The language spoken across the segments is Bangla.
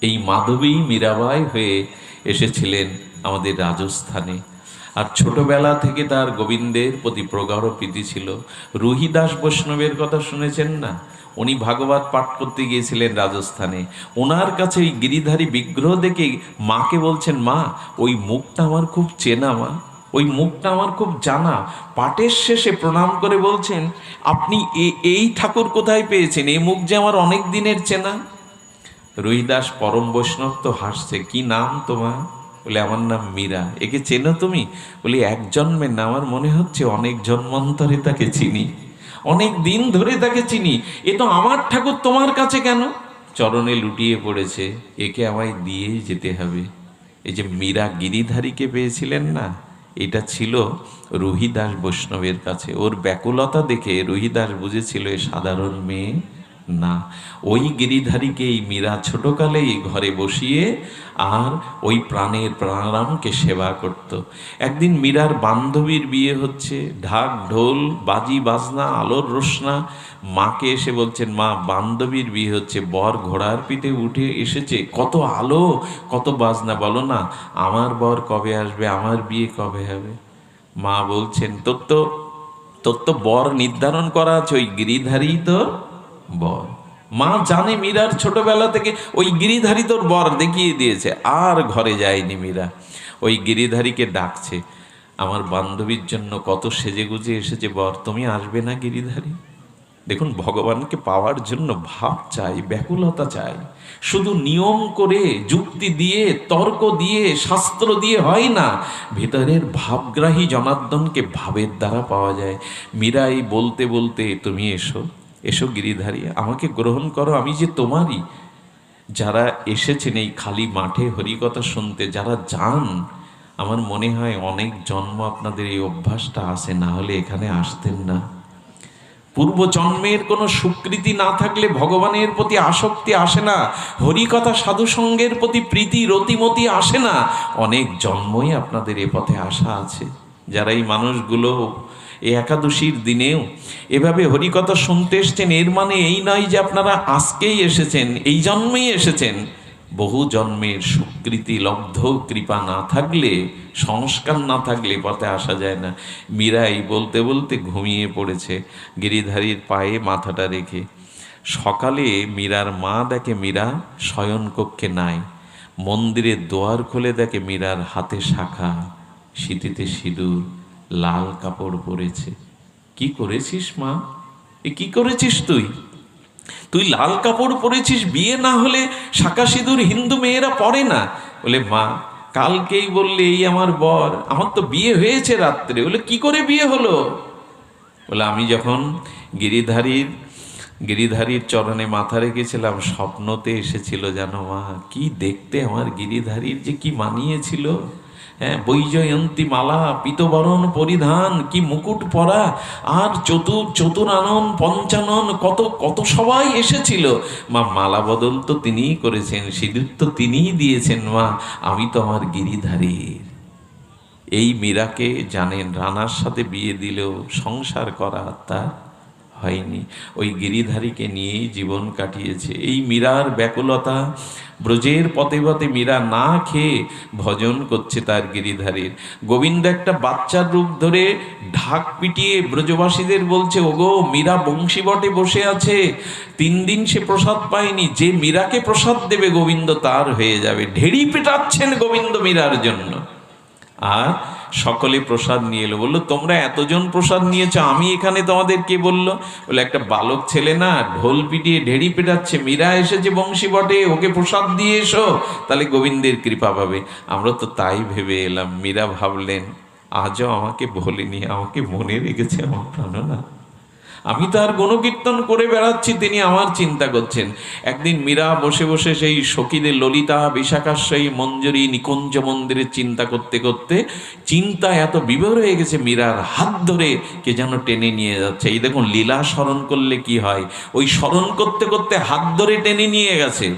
এই মাধবী মীরাবাই হয়ে এসেছিলেন আমাদের রাজস্থানে। আর ছোটবেলা থেকে তার গোবিন্দের প্রতি প্রগাঢ় প্রীতি ছিল। রুহিদাস বৈষ্ণবের কথা শুনেছেন না? উনি ভাগবত পাঠ করতে গিয়েছিলেন রাজস্থানে। ওনার কাছে ওই গিরিধারী বিগ্রহ দেখে মাকে বলছেন, মা, ওই মুখটা আমার খুব চেনা, মা। ওই মুখটা আমার খুব জানা। পাটের শেষে প্রণাম করে বলছেন, আপনি এই ঠাকুর কোথায় পেয়েছেন? এই মুখ যে আমার অনেক দিনের চেনা? রুইদাস পরম বৈষ্ণব তো হাসছে, কি নাম তোমার? বলে, আমার নাম মীরা। একে চেনো তুমি? বলি এক জন্মের না আমার মনে হচ্ছে অনেক জন্মান্তরে তাকে চিনি। অনেক দিন ধরে তাকে চিনি। এ তো আমার ঠাকুর তোমার কাছে কেন? চরণে লুটিয়ে পড়েছে, একে আমায় দিয়েই যেতে হবে। এই যে মীরা গিরিধারীকে পেয়েছিলেন না, এটা ছিল রুহিদাস বৈষ্ণবের কাছে। ওর ব্যাকুলতা দেখে রুহিদাস বুঝেছিল, এ সাধারণ মেয়ে না। ওই গিরিধারীকেই মীরা ছোটকালেই ঘরে বসিয়ে আর ওই প্রাণের প্রাণারামকে সেবা করত। একদিন মীরার বান্ধবীর বিয়ে হচ্ছে। ঢাক, ঢোল, বাজি, বাজনা, আলোর রোশনা। মাকে এসে বলছেন, মা, বান্ধবীর বিয়ে হচ্ছে। বর ঘোড়ার পিঠে উঠে এসেছে। কত আলো, কত বাজনা। বলো না, আমার বর কবে আসবে? আমার বিয়ে কবে হবে? মা বলছেন, তোর তো তোর তো বর নির্ধারণ করা আছে। ওই গিরিধারী তোর বর। মা জানে মীরার ছোটবেলা থেকে ওই গিরিধারী তোর বর দেখিয়ে দিয়েছে, আর ঘরে যায়নি মীরা। ওই গিরিধারীকে ডাকছে, আমার বান্ধবীর জন্য কত সেজে গুজে এসেছে বর, তুমি আসবে না গিরিধারী? দেখুন, ভগবানকে পাওয়ার জন্য ভাব চাই, ব্যাকুলতা চাই। শুধু নিয়ম করে, যুক্তি দিয়ে, তর্ক দিয়ে, শাস্ত্র দিয়ে হয় না, ভেতরের ভাবগ্রাহী জনার্দনকে ভাবের দ্বারা পাওয়া যায়। মীরাই বলতে বলতে, তুমি এসো। এসো গিরিধারী, আমাকে গ্রহণ করো, আমি যে তোমারই। যারা এসেছেন এই খালি মাঠে, হরিকথা শুনতে, যারা যান, আমার মনে হয় অনেক জন্ম আপনাদের এই অভ্যাসটা আসে না হলে এখানে আসতেন না। পূর্ব জন্মের কোনো স্বীকৃতি না থাকলে ভগবানের প্রতি আসক্তি আসে না, হরিকথা সাধুসঙ্গের প্রতি প্রীতি, রতিমতি আসে না। অনেক জন্মই আপনাদের এ পথে আসা আছে। যারা এই মানুষগুলো এই একাদশীর দিনেও। এভাবে হরিকথা শুনতে এসছেন, এর মানে এই নয় যে আপনারা আজকেই এসেছেন, এই জন্মেই এসেছেন। বহু জন্মের সুকৃতি, লব্ধ, কৃপা না থাকলে, সংস্কার না থাকলে পথে আসা যায় না। মীরাই বলতে বলতে ঘুমিয়ে পড়েছে, গিরিধারীর পায়ে মাথাটা রেখে। সকালে মীরার মা দেখে মীরা শয়নকক্ষে নাই। মন্দিরের দোয়ার খুলে দেখে মীরার হাতে শাখা শীতিতে সিঁদুর লাল কাপড় পরেছে। কি করেছিস মা? এ কি করেছিস তুই? তুই লাল কাপড় পরেছিস, বিয়ে না হলে শাকা হিন্দু মেয়েরা পরে না? বলে, মা, কালকেই বললে এই আমার বর, আমার তো বিয়ে হয়েছে রাত্রে। বলে, কি করে বিয়ে হলো? বলে, আমি যখন গিরিধারীর গিরিধারীর চরণে মাথা রেখেছিলাম, স্বপ্নতে এসেছিল জানো মা, কি দেখতে আমার গিরিধারীর যে কি মানিয়েছিল? হ্যাঁ বৈজয়ন্তী মালা, পিতবরণ পরিধান, কি মুকুট পরা, আর চতুর, চতুরানন, পঞ্চানন, কত কত সবাই এসেছিল। মা, মালা বদল তো তিনিই করেছেন, সিঁদুর তো তিনিই দিয়েছেন, মা, আমি তো আমার গিরিধারীর। এই মীরাকে জানেন, রানার সাথে বিয়ে দিলেও সংসার করা তার হয়নি। ওই গিরিধারীকে নিয়েই জীবন কাটিয়েছে। এই মীরার ব্যাকুলতা, ব্রজের পথে পথে মীরা না খেয়ে ভজন করছে তার গিরিধারীর। গোবিন্দ একটা বাচ্চার রূপ ধরে ঢাক পিটিয়ে ব্রজবাসীদের বলছে, ওগো, মীরা বংশী বটে বসে আছে। তিন দিন সে প্রসাদ পায়নি। যে মীরাকে প্রসাদ দেবে গোবিন্দ তার হয়ে যাবে। ঢেড়ি পেটাচ্ছেন গোবিন্দ মীরার জন্য। আর সকলে প্রসাদ নিয়ে এলো। বলল, তোমরা এতজন প্রসাদ নিয়েছ, আমি এখানে তোমাদের কে বলল? বলে, একটা বালক ছেলে না, ঢোল পিটিয়ে ঢেড়ি পেটাচ্ছে, মীরা এসেছে বংশী বটে, ওকে প্রসাদ দিয়ে এসো। তাহলে গোবিন্দের কৃপা পাবে। আমরা তো তাই ভেবে এলাম। মীরা ভাবলেন, আজও আমাকে বলেনি, আমাকে মনে রেখেছে আমার প্রাণনা। আমি তার গুণকীর্তন করে বেড়াচ্ছি, তিনি আমার চিন্তা করছেন। একদিন মীরা বসে বসে সেই সখীদের ললিতা বিশাখাশ্রয়ী মঞ্জুরি, নিকুঞ্জ মন্দিরের চিন্তা করতে করতে চিন্তা এত বিভোর হয়ে গেছে, মীরার হাত ধরে কে যেন টেনে নিয়ে যাচ্ছে। এই দেখুন, লীলা স্মরণ করলে কি হয়? ওই স্মরণ করতে করতে হাত ধরে টেনে নিয়ে গেছে।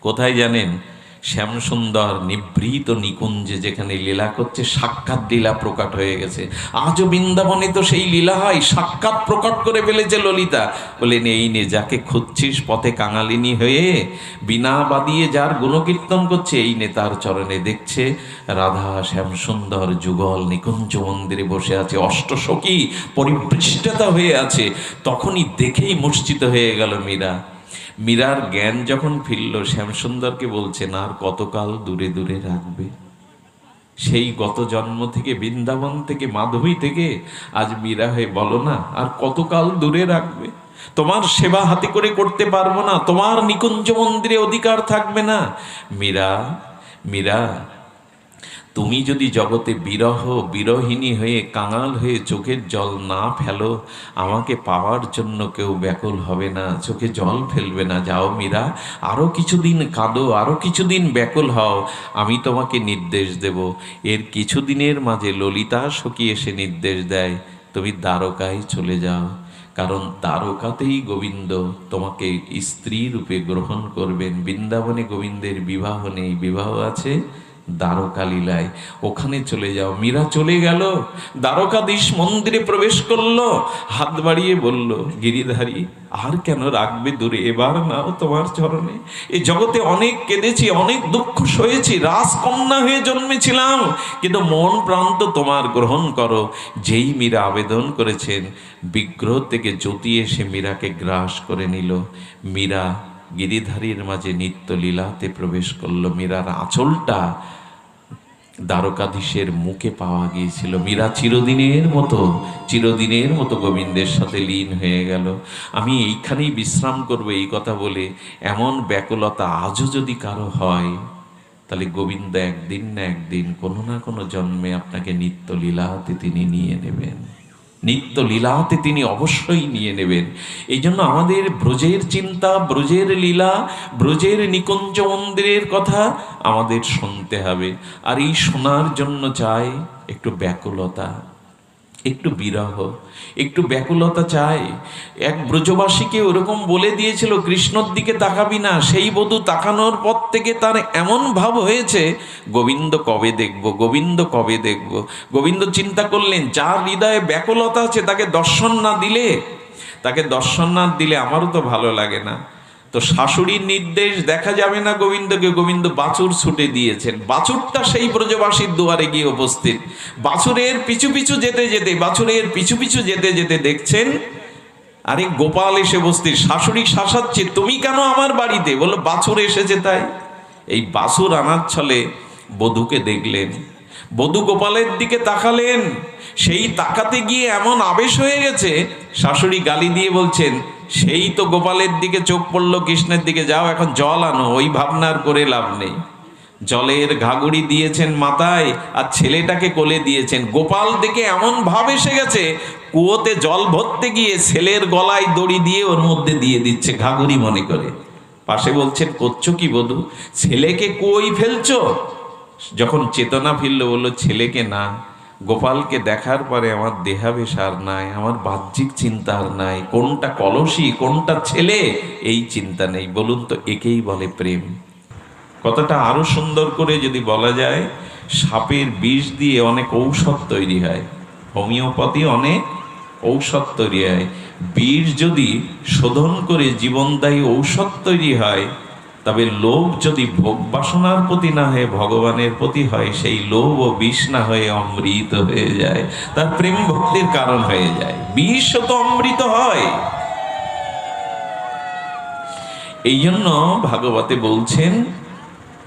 কোথায় জানেন? শ্যামসুন্দর নিভৃত নিকুঞ্জে যেখানে লীলা করছে, সাক্ষাৎ লীলা প্রকট হয়ে গেছে। আজও বৃন্দাবনে তো সেই লীলা হয়, সাক্ষাৎ প্রকট করে ফেলেছে ললিতা। বলেন এই নে, যাকে খুঁজছিস পথে কাঙালিনী হয়ে, বিনা বাদিয়ে যার গুণকীর্তন করছে, এই নে তার চরণে দেখছে, রাধা শ্যামসুন্দর যুগল নিকুঞ্জ মন্দিরে বসে আছে অষ্টসখী পরিপৃষ্টতা হয়ে আছে। তখনই দেখেই মূর্ছিত হয়ে গেল মীরা। মীরার জ্ঞান যখন ফিরল, শ্যামসুন্দরকে বলছেন আর কতকাল দূরে দূরে রাখবে? সেই গত জন্ম থেকে, বৃন্দাবন থেকে, মাধবী থেকে আজ মীরা হয়ে বলো না, আর কতকাল দূরে রাখবে? তোমার সেবা হাতে করে করতে পারব না, তোমার নিকুঞ্জ মন্দিরে অধিকার থাকবে না। মীরা মীরা তুমি যদি জগতে বিরহ বিরহিনী হয়ে কাঙাল হয়ে চোখের জল না ফেলো, আমাকে পাওয়ার জন্য কেউ ব্যাকুল হবে না, চোখে জল ফেলবে না। যাও মীরা আরও কিছুদিন কাঁদো আরও কিছুদিন ব্যাকুল হও, আমি তোমাকে নির্দেশ দেব। এর কিছুদিনের মাঝে ললিতা সখী এসে নির্দেশ দেয়, তুমি দ্বারকায় চলে যাও, কারণ দ্বারকাতেই গোবিন্দ তোমাকে স্ত্রী রূপে গ্রহণ করবেন। বৃন্দাবনে গোবিন্দের বিবাহ নেই, বিবাহ আছে? দ্বারকা লীলায়। ওখানে চলে যাও। মীরা চলে গেল। দ্বারকাধীশ মন্দিরে প্রবেশ করল। হাত বাড়িয়ে বলল, গিরিধারী, আর কেন রাখবে দূরে? এবার নাও তোমার চরণে। এ জগতে অনেক কেঁদেছি, অনেক দুঃখ সয়েছি, রাজকন্যা হয়ে জন্মেছিলাম। কিন্তু মন প্রান্ত তোমার গ্রহণ করো। যেই মীরা আবেদন করেছেন, বিগ্রহ থেকে জ্যোতি এসে মীরাকে গ্রাস করে নিল। মীরা গিরিধারীর মাঝে নিত্য লীলাতে প্রবেশ করল। মীরার আঁচলটা দ্বারকাধীশের মুখে পাওয়া গিয়েছিল। মীরা চিরদিনের মতো চিরদিনের মতো গোবিন্দের সাথে লীন হয়ে গেল। আমি এইখানেই বিশ্রাম করব এই কথা বলে এমন ব্যাকুলতা আজও যদি কারও হয়, তাহলে গোবিন্দ একদিন না একদিন কোনো না কোনো জন্মে আপনাকে নিত্য লীলাতে তিনি নিয়ে নেবেন। নিত্য লীলাতে তিনি অবশ্যই নিয়ে নেবেন। এই জন্য আমাদের ব্রজের চিন্তা, ব্রজের লীলা, ব্রজের নিকুঞ্জ মন্দিরের কথা আমাদের শুনতে হবে। আর এই শোনার জন্য চাই একটু ব্যাকুলতা। একটু বিরহ, একটু ব্যাকুলতা চাই। এক ব্রজবাসীকে ওরকম বলে দিয়েছিল, কৃষ্ণর দিকে তাকাবি না, সেই বধূ তাকানোর পর থেকে তার এমন ভাব হয়েছে, গোবিন্দ কবে দেখব, গোবিন্দ কবে দেখব? গোবিন্দ চিন্তা করলেন, যার হৃদয়ে ব্যাকুলতা আছে, তাকে দর্শন না দিলে, তাকে দর্শন না দিলে আমারও তো ভালো লাগে না। তো শাশুড়ির নির্দেশ দেখা যাবে না গোবিন্দকে, গোবিন্দ বাছুর ছুটে দিয়েছেন। বাছুরটা সেই ব্রজবাসীর দুয়ারে গিয়ে উপস্থিত। বাছুরের পিছু পিছু যেতে যেতে, বাছুরের পিছু পিছু যেতে যেতে দেখছেন, আরে গোপাল এসে বস্তির শাশুড়ি শাসাচ্ছে, তুমি কেন আমার বাড়িতে? বলল, বাছুর এসেছে তাই। এই বাছুর আনার ছলে বধুকে দেখলেন। বধু গোপালের দিকে তাকালেন। সেই তাকাতে গিয়ে এমন আবেশ হয়ে গেছে, শাশুড়ি গালি দিয়ে বলছেন সেই তো গোপালের দিকে চোখ পড়ল, কৃষ্ণের দিকে, যাও, এখন জল আনো, ওই ভাবনার করে লাভ নেই। জলের ঘাগুড়ি দিয়েছেন মাথায় আর ছেলেটাকে কোলে দিয়েছেন। গোপাল দেখে এমন ভাব এসে গেছে, কুয়োতে জল ভরতে গিয়ে ছেলের গলায় দড়ি দিয়ে ওর মধ্যে দিয়ে দিচ্ছে ঘাগুড়ি মনে করে। পাশে বলছেন, করছ কি বধু? ছেলেকে কুয়োই ফেলছো? যখন চেতনা ফিরলো, বলল, ছেলেকে না গোপালকে দেখার পরে আমার দেহাবেশ আর নাই, আমার বাহ্যিক চিন্তা আর নাই, কোনটা কলসি, কোনটা ছেলে? এই চিন্তা নেই, বলুন তো একেই বলে প্রেম। কথাটা আরও সুন্দর করে যদি বলা যায়, সাপের বিষ দিয়ে অনেক ঔষধ তৈরি হয়। হোমিওপ্যাথি অনেক ঔষধ তৈরি হয়। বিষ যদি শোধন করে জীবনদায়ী ঔষধ তৈরি হয় তবে লোভ যদি ভোগ বাসনার প্রতি না হয়ে, ভগবানের প্রতি হয়, সেই লোভ ও বিষ না হয়ে অমৃত হয়ে যায়। তার প্রেম ভক্তির কারণ হয়ে যায়। বিষ তো অমৃত হয়। এই জন্য ভাগবতে বলছেন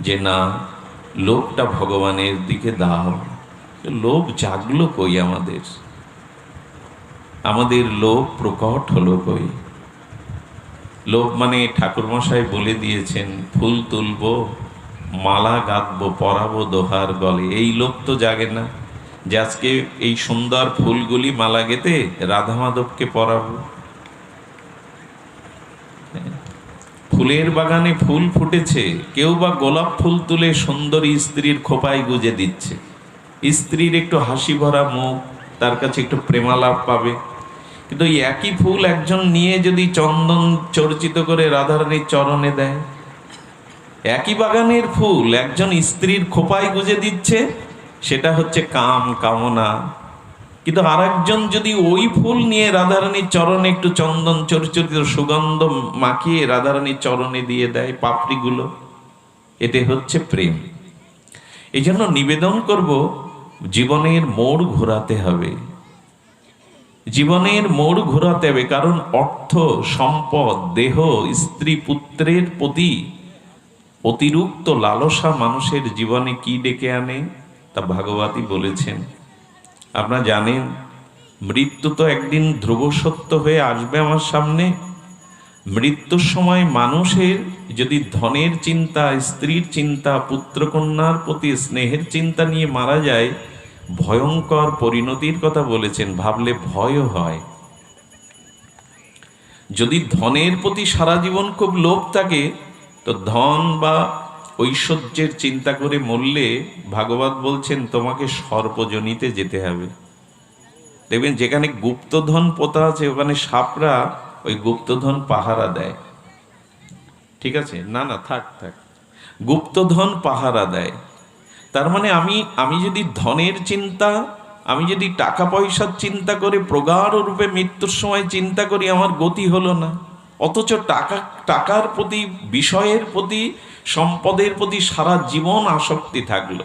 যে, না, লোভটা ভগবানের দিকে দাও। লোভ জাগলো কই আমাদের? আমাদের লোভ প্রকট হলো কই? লোভ মানে ঠাকুরমশাই বলে দিয়েছেন, ফুল তুলবো, মালা গাঁথবো, পরাবো দোহার গলে। এই লোভ তো জাগে না যে আজকে এই সুন্দর ফুলগুলি মালা গেতে রাধা মাধবকে পরাবো। ফুলের বাগানে ফুল ফুটেছে, কেউ বা গোলাপ ফুল তুলে সুন্দরী স্ত্রীর খোপায় গুজে দিচ্ছে। স্ত্রীর একটু হাসি ভরা মুখ, তার কাছে একটু প্রেমালাপ পাবে। কিন্তু একই ফুল একজন নিয়ে যদি চন্দন চর্চিত করে রাধারানীর চরণে দেয়? একই বাগানের ফুল একজন স্ত্রীর খোপায় গুজে দিচ্ছে, সেটা হচ্ছে কাম কামনা। কিন্তু আরেকজন যদি ওই ফুল নিয়ে রাধারানীর চরণে একটু চন্দন চরিচরিত সুগন্ধ মাখিয়ে রাধারানীর চরণে দিয়ে দেয় পাপড়িগুলো, এতে হচ্ছে প্রেম। এই নিবেদন করব, জীবনের মোড় ঘোরাতে হবে। জীবনের মোড় ঘোরাতে হবে, কারণ অর্থ, সম্পদ, দেহ, স্ত্রী, পুত্রের প্রতি অতিরিক্ত লালসা মানুষের জীবনে কি ডেকে আনে? তা ভাগবতী বলেছেন। আপনারা জানেন, মৃত্যু তো একদিন ধ্রুব সত্য হয়ে আসবে আমার সামনে। মৃত্যুর সময় মানুষের যদি ধনের চিন্তা, স্ত্রীর চিন্তা, পুত্রকন্যার প্রতি স্নেহের চিন্তা নিয়ে মারা যায় ভয়ঙ্কর পরিণতির কথা বলেছেন, ভাবলে ভয়ও হয়। যদি ধনের প্রতি সারা জীবন খুব লোভ থাকে, তো ধন বা ঐশ্বর্যের চিন্তা করে মরলে ভাগবত বলছেন, তোমাকে সর্বজনীতে যেতে হবে। দেখবেন, যেখানে গুপ্তধন পোতা আছে, ওখানে সাপরা ওই গুপ্তধন পাহারা দেয়। ঠিক আছে? না না, থাক থাক। গুপ্তধন পাহারা দেয়। তার মানে আমি আমি যদি ধনের চিন্তা, আমি যদি টাকা পয়সার চিন্তা করে প্রগাঢ় রূপে মৃত্যুর সময় চিন্তা করি, আমার গতি হলো না। অথচ টাকা, টাকার প্রতি, বিষয়ের প্রতি, সম্পদের প্রতি সারা জীবন আসক্তি থাকল।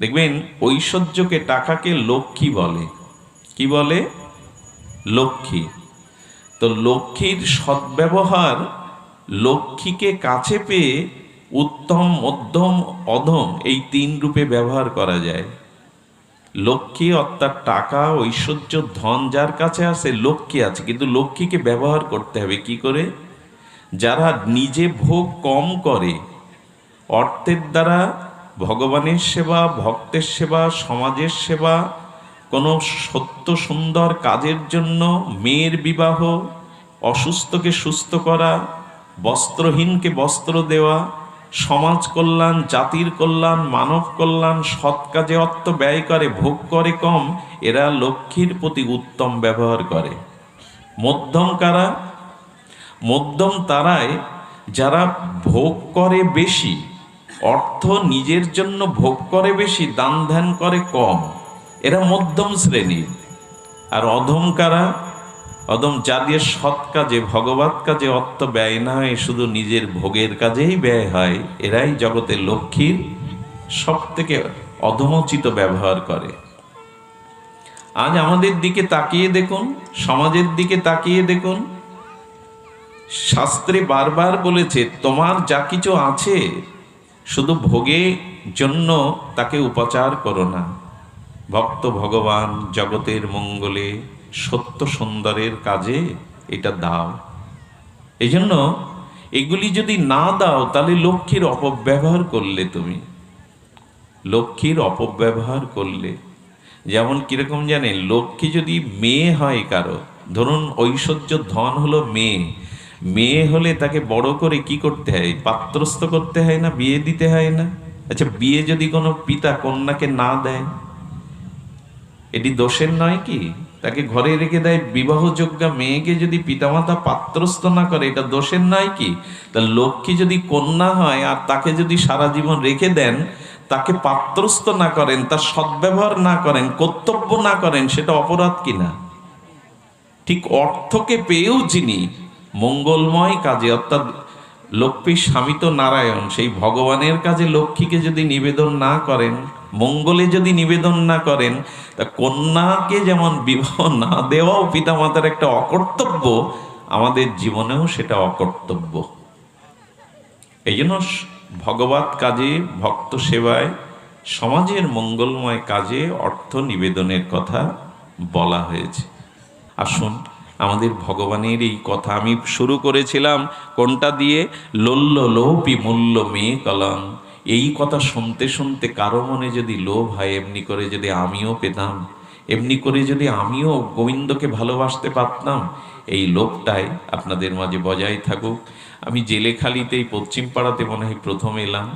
দেখবেন, ঐশ্বর্যকে টাকাকে লক্ষ্মী বলে। কি বলে? লক্ষ্মী। তো লক্ষ্মীর সদ্ব্যবহার লক্ষ্মীকে কাছে পেয়ে উত্তম, মধ্যম, অধম এই তিন রূপে ব্যবহার করা যায়। লক্ষ্মী অর্থাৎ টাকা, ঐশ্বর্য, ধন যার কাছে আছে লক্ষ্মী আছে, কিন্তু লক্ষ্মীকে ব্যবহার করতে হবে কি করে? যারা নিজে ভোগ কম করে, অর্থের দ্বারা ভগবানের সেবা, ভক্তের সেবা, সমাজের সেবা, কোনো সত্য সুন্দর কাজের জন্য মেয়ের বিবাহ, অসুস্থকে সুস্থ করা, বস্ত্রহীনকে বস্ত্র দেওয়া সমাজ কল্যাণ, জাতির কল্যাণ, মানব কল্যাণ, সৎ কাজে অর্থ ব্যয় করে, ভোগ করে কম, এরা লক্ষ্মীর প্রতি উত্তম ব্যবহার করে। মধ্যম কারা? মধ্যম তারায় যারা ভোগ করে বেশি, অর্থ নিজের জন্য ভোগ করে বেশি, দান ধ্যান করে কম। এরা মধ্যম শ্রেণির। আর অধম কারা? অদম যাদের সৎ কাজে ভগবত কাজে অর্থ ব্যয় না হয়, শুধু নিজের ভোগের কাজেই ব্যয় হয়, এরাই জগতের লক্ষ্মীর সব থেকে অধমোচিত ব্যবহার করে। আজ আমাদের দিকে তাকিয়ে দেখুন, সমাজের দিকে তাকিয়ে দেখুন। শাস্ত্রে বারবার বলেছে, তোমার যা কিছু আছে, শুধু ভোগে জন্য তাকে উপাচার করো না। ভক্ত ভগবান জগতের মঙ্গলে সত্য সুন্দরের কাজে এটা দাও। এই জন্য এগুলি যদি না দাও, তাহলে লক্ষ্মীর অপব্যবহার করলে তুমি। লক্ষ্মীর অপব্যবহার করলে। যেমন কীরকম জানে লক্ষ্মী যদি মেয়ে হয় কারও, ধরুন ঐশ্বর্য ধন হলো মেয়ে। মেয়ে হলে তাকে বড় করে কি করতে হয়? পাত্রস্থ করতে হয় না? বিয়ে দিতে হয় না? আচ্ছা বিয়ে যদি কোনো পিতা কন্যাকে না দেয়? এটি দোষের নয় কি? তাকে ঘরে রেখে দেয়, বিবাহযোগ্য মেয়েকে যদি পিতামাতা পাত্রস্থ না করে, এটা দোষের নয় কি? তা লক্ষ্মী যদি কন্যা হয় আর তাকে যদি সারা জীবন রেখে দেন, তাকে পাত্রস্থ না করেন, তার সদ্ব্যবহার না করেন, কর্তব্য না করেন, সেটা অপরাধ কিনা? ঠিক অর্থকে পেয়েও যিনি মঙ্গলময় কাজে, অর্থাৎ লক্ষ্মীর স্বামী তো নারায়ণ, সেই ভগবানের কাজে লক্ষ্মীকে যদি নিবেদন না করেন, মঙ্গলে যদি নিবেদন না করেন, তা কন্যাকে যেমন বিবাহ না দেওয়াও পিতামাতার একটা অকর্তব্য, আমাদের জীবনেও সেটা অকর্তব্য। এই জন্য ভগবত কাজে, ভক্ত সেবায়, সমাজের মঙ্গলময় কাজে অর্থ নিবেদনের কথা বলা হয়েছে। আসুন আমাদের ভগবানের এই কথা আমি শুরু করেছিলাম। কোনটা দিয়ে? লোল্ল লোপি মূল্য মেয়ে কলম এই কথা শুনতে শুনতে কারও মনে যদি লোভ হয়, এমনি করে যদি আমিও পেতাম, এমনি করে যদি আমিও গোবিন্দকে ভালোবাসতে পারতাম, এই লোভটাই আপনাদের মাঝে বজায় থাকুক। আমি জেলেখালিতে এই পশ্চিম পাড়াতে মনে হয় প্রথম এলাম।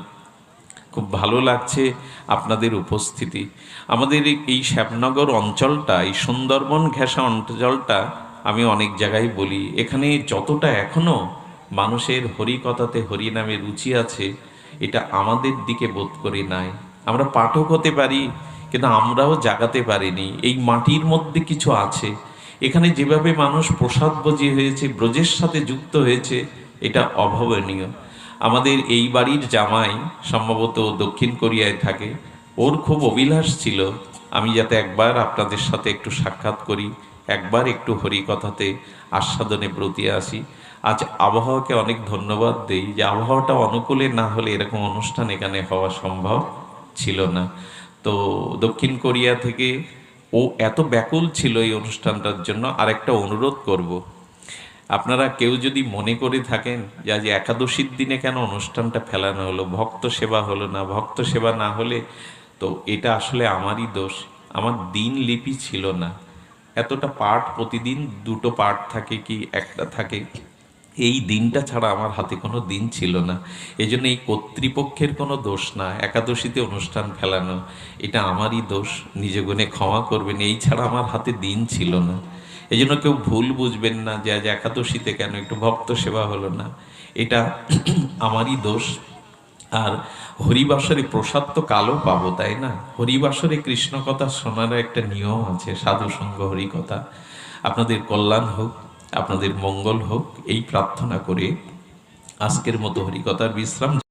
খুব ভালো লাগছে আপনাদের উপস্থিতি। আমাদের এই- শ্যামনগর অঞ্চলটা, এই সুন্দরবন ঘেঁষা অঞ্চলটা আমি অনেক জায়গায় বলি, এখানে যতটা এখনও মানুষের হরিকথাতে হরিনামে রুচি আছে, এটা আমাদের দিকে বোধ করি নাই। আমরা পাঠক হতে পারি, কিন্তু আমরাও জাগাতে পারিনি। এই মাটির মধ্যে কিছু আছে। এখানে যেভাবে মানুষ প্রসাদ বজি হয়েছে, ব্রজের সাথে যুক্ত হয়েছে, এটা অভাবনীয়। আমাদের এই বাড়ির জামাই সম্ভবত দক্ষিণ কোরিয়ায় থাকে। ওর খুব অভিলাষ ছিল। আমি যাতে একবার আপনাদের সাথে একটু সাক্ষাৎ করি। একবার একটু হরিকথাতে আস্বাদনে ব্রতি আসি। আজ আবহাওয়াকে অনেক ধন্যবাদ দেই যে আবহাওয়াটা অনুকূলে না হলে এরকম অনুষ্ঠান এখানে হওয়া সম্ভব ছিল না। তো দক্ষিণ কোরিয়া থেকে ও এত ব্যাকুল ছিল এই অনুষ্ঠানটার জন্য আরেকটা অনুরোধ করব। আপনারা কেউ যদি মনে করে থাকেন যে আজ একাদশীর দিনে কেন অনুষ্ঠানটা ফেলানো হলো, ভক্ত সেবা হলো না, ভক্ত সেবা না হলে তো এটা আসলে আমারই দোষ, আমার দিন লিপি ছিল না। এতটা পাঠ প্রতিদিন, দুটো পাঠ থাকে কি, একটা থাকে। এই দিনটা ছাড়া আমার হাতে কোনো দিন ছিল না। এই জন্য এই কর্তৃপক্ষের কোনো দোষ না, একাদশীতে অনুষ্ঠান ফেলানো, এটা আমারই দোষ, নিজ গুণে ক্ষমা করবেন, এই ছাড়া আমার হাতে দিন ছিল না। এই জন্য কেউ ভুল বুঝবেন না যে আজ একাদশীতে কেন একটু ভক্ত সেবা হলো না। এটা আমারই দোষ আর হরিবাসরে প্রসাদ তো কালো পাবো, তাই না? হরিবাসরে কৃষ্ণ কথা শোনার একটা নিয়ম আছে, সাধু সঙ্গ হরিকথা আপনাদের কল্যাণ হোক, আপনাদের মঙ্গল হোক, এই প্রার্থনা করে আজকের মতো হরিকথার বিশ্রাম